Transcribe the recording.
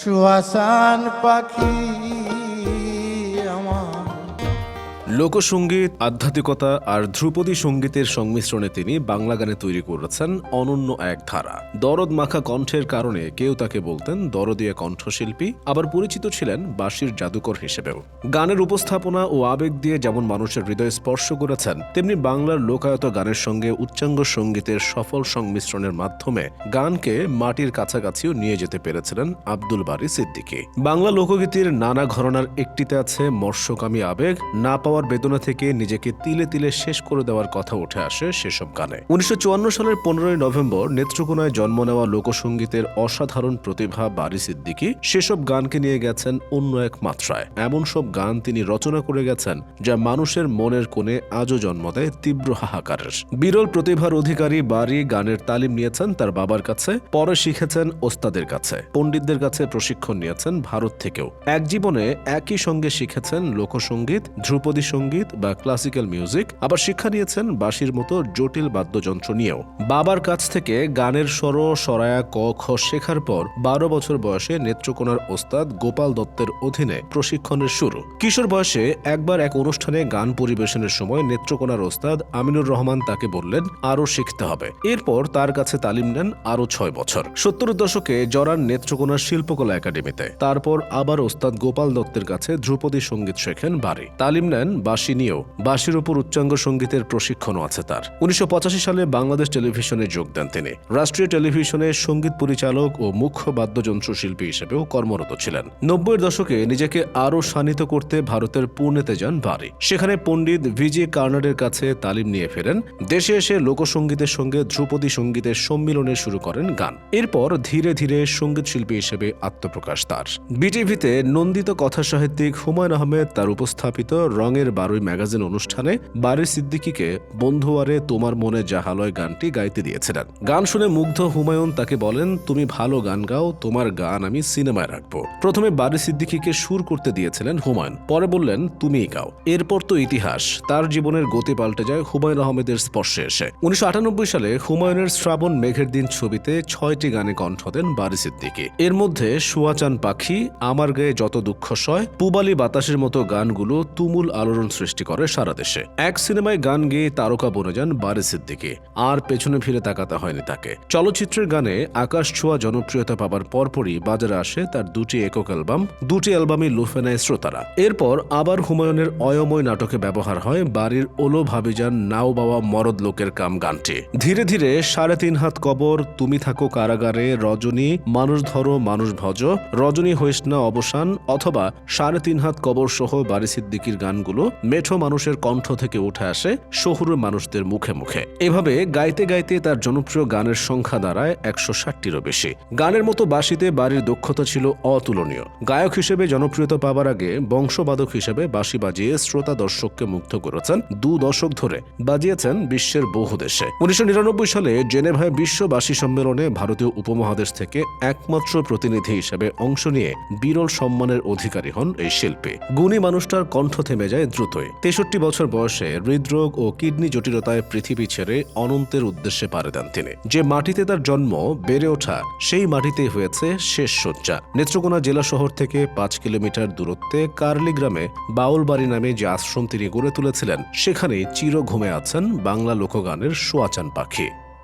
সুহাসান পাখি। আমার লোকসঙ্গীত আধ্যাত্মিকতা আর ধ্রুপদী সঙ্গীতের সংমিশ্রণে তিনি বাংলা গানে তৈরি করেছেন অনন্য এক ধারা। দরদ মাখা কণ্ঠের কারণে কেউ তাকে বলতেন দরদিয়া কণ্ঠশিল্পী, আবার পরিচিত ছিলেন বাঁশির জাদুকর হিসেবেও। গানের উপস্থাপনা ও আবেগ দিয়ে যেমন মানুষের হৃদয় স্পর্শ করেছেন, তেমনি বাংলার লোকায়ত গানের সঙ্গে উচ্চাঙ্গ সঙ্গীতের সফল সংমিশ্রণের মাধ্যমে গানকে মাটির কাছাকাছিও নিয়ে যেতে পেরেছিলেন আব্দুল বারী সিদ্দিকী। বাংলা লোকগীতির নানা ঘরনার একটিতে আছে মর্ষকামী আবেগ, না পাওয়ার বেদনা থেকে নিজেকে তিলে তিলে শেষ করে দেওয়ার কথা উঠে আসে সেসব গানে। উনিশশো সালের পনেরোই নভেম্বর নেত্রকোনায় জন্ম নেওয়া লোকসঙ্গীতের অসাধারণ প্রতিভা বারি সিদ্দিকী সেসব গানকে নিয়ে গেছেন অন্য এক মাত্রায়। এমন সব গান তিনি রচনা করে গেছেন যা মানুষের মনের কোণে আজও জন্ম দেয় তীব্র হাহাকারের। বিরল প্রতিভার অধিকারী বারি গানের তালিম নিয়েছেন তার বাবার কাছে, পরে শিখেছেন ওস্তাদের কাছে, পণ্ডিতদের কাছে প্রশিক্ষণ নিয়েছেন ভারত থেকেও। এক জীবনে একই সঙ্গে শিখেছেন লোকসঙ্গীত, ধ্রুপদী সংগীত বা ক্লাসিক্যাল মিউজিক আবার শিক্ষা নিয়েছেন বাঁশির মতো জটিল বাদ্যযন্ত্র নিয়েও। বাবার কাছ থেকে গানের স্বর সরায়া ক, খ শেখার পর বারো বছর বয়সে নেত্রকোনার ওস্তাদ গোপাল দত্তের অধীনে প্রশিক্ষণের শুরু। কিশোর বয়সে একবার এক অনুষ্ঠানে গান পরিবেশনের সময় নেত্রকোনার ওস্তাদ আমিনুর রহমান তাকে বললেন আরও শিখতে হবে। এরপর তার কাছে তালিম নেন আরও ছয় বছর। সত্তরের দশকে জড়ান নেত্রকোনার শিল্পকলা একাডেমিতে। তারপর আবার ওস্তাদ গোপাল দত্তের কাছে ধ্রুপদী সংগীত শেখেন বাড়ি। তালিম নেন বাঁশি নিয়েও বাঁশির উপর উচ্চাঙ্গ সঙ্গীতের প্রশিক্ষণও আছে তার। উনিশশো পঁচাশি সালে বাংলাদেশ টেলিভিশনে যোগ দেন তিনি। রাষ্ট্রীয় টেলিভিশনে সংগীত পরিচালক ও মুখ্য বাদ্যযন্ত্র শিল্পী হিসেবেও কর্মরত ছিলেন। নব্বইয়ের দশকে নিজেকে আরও শানিত করতে ভারতের পুনেতে যান বাড়ি সেখানে পণ্ডিত ভিজে কার্নারের কাছে তালিম নিয়ে ফেরেন। দেশে এসে লোকসঙ্গীতের সঙ্গে ধ্রুপদী সঙ্গীতের সম্মিলনে শুরু করেন গান। এরপর ধীরে ধীরে সংগীত শিল্পী হিসেবে আত্মপ্রকাশ তার। বিটিভিতে নন্দিত কথা সাহিত্যিক হুমায়ুন আহমেদ তার উপস্থাপিত রঙের বারুই ম্যাগাজিন অনুষ্ঠানে বারি সিদ্দিকীকে বন্ধুয়ারে তোমার মনে জাহালয় গানটি গাইতে দিয়েছিলেন। গান শুনে মুগ্ধ হুমায়ুন তাকে বলেন, তুমি ভালো গান গাও, তোমার গান আমি সিনেমায় রাখব। প্রথমে বারি সিদ্দিকীকে সুর করতে দিয়েছিলেন হুমায়ুন, পরে বললেন, তুমিই গাও। এরপর তো ইতিহাস, তার জীবনের গতি পাল্টে যায় হুমায়ুন আহমেদের স্পর্শে এসে। উনিশশো আটানব্বই সালে হুমায়ুনের শ্রাবণ মেঘের দিন ছবিতে ছয়টি গানে কণ্ঠ দেন বারি সিদ্দিকী। এর মধ্যে সুয়াচান পাখি, আমার গায়ে যত দুঃখ সয়, পুবালি বাতাসের মতো গানগুলো তুমুল আলোড়ন সৃষ্টি করে সারা দেশে। এক সিনেমায় গান গেয়ে তারকা বনে যান বারি সিদ্দিকী। আর পেছনে ফিরে তাকাতে হয়নি তাকে। চলচ্চিত্রের গানে আকাশ ছোঁয়া জনপ্রিয়তা পাবার পরপরই বাজারে আসে তার দুটি একক অ্যালবাম, দুটি অ্যালবামই লুফে নেয় শ্রোতারা। এরপর আবার হুমায়ুনের অয়ময় নাটকে ব্যবহার হয় বাড়ির ওলো ভাবিজান নাও বাবা মরদ লোকের কাম গানটি। ধীরে ধীরে সাড়ে তিন হাত কবর, তুমি থাকো কারাগারে, রজনী, মানুষ ধরো, মানুষ ভজ, রজনী হইস না অবসান, অথবা সাড়ে তিন হাত কবর সহ বারি সিদ্দিকির গানগুলো মেঠো মানুষের কণ্ঠ থেকে উঠে আসে শহুরে মানুষদের মুখে মুখে। এভাবে গাইতে গাইতে তার জনপ্রিয় গানের সংখ্যা দাঁড়ায় একশো ষাটটিরও বেশি। গানের মতো বাঁশিতে বাড়ির দক্ষতা ছিল অতুলনীয়। গায়ক হিসেবে জনপ্রিয়তা পাবার আগে বংশবাদক হিসেবে বাঁশি বাজিয়ে শ্রোতা দর্শককে মুগ্ধ করেছেন দু দশক ধরে। বাজিয়েছেন বিশ্বের বহু দেশে। উনিশশো নিরানব্বই সালে জেনেভায় বিশ্ব বাঁশি সম্মেলনে ভারতীয় উপমহাদেশ থেকে একমাত্র প্রতিনিধি হিসেবে অংশ নিয়ে বিরল সম্মানের অধিকারী হন এই শিল্পী। গুণী মানুষটার কণ্ঠ থেমে যায় দ্রুতই। তেষট্টি বছর বয়সে হৃদরোগ ও কিডনি জটিলতায় পৃথিবী ছেড়ে অনন্তের উদ্দেশ্যে পাড়ি দেন তিনি। যে মাটিতে তার জন্ম বেড়ে ওঠা, সেই মাটিতেই হয়েছে শেষ শয্যা। নেত্রকোনা জেলা শহর থেকে পাঁচ কিলোমিটার দূরত্বে কার্লি গ্রামে বাউলবাড়ি নামে যে আশ্রম তিনি গড়ে তুলেছিলেন, সেখানেই চির ঘুমে আছেন বাংলা লোকগানের সোয়াচান পাখি।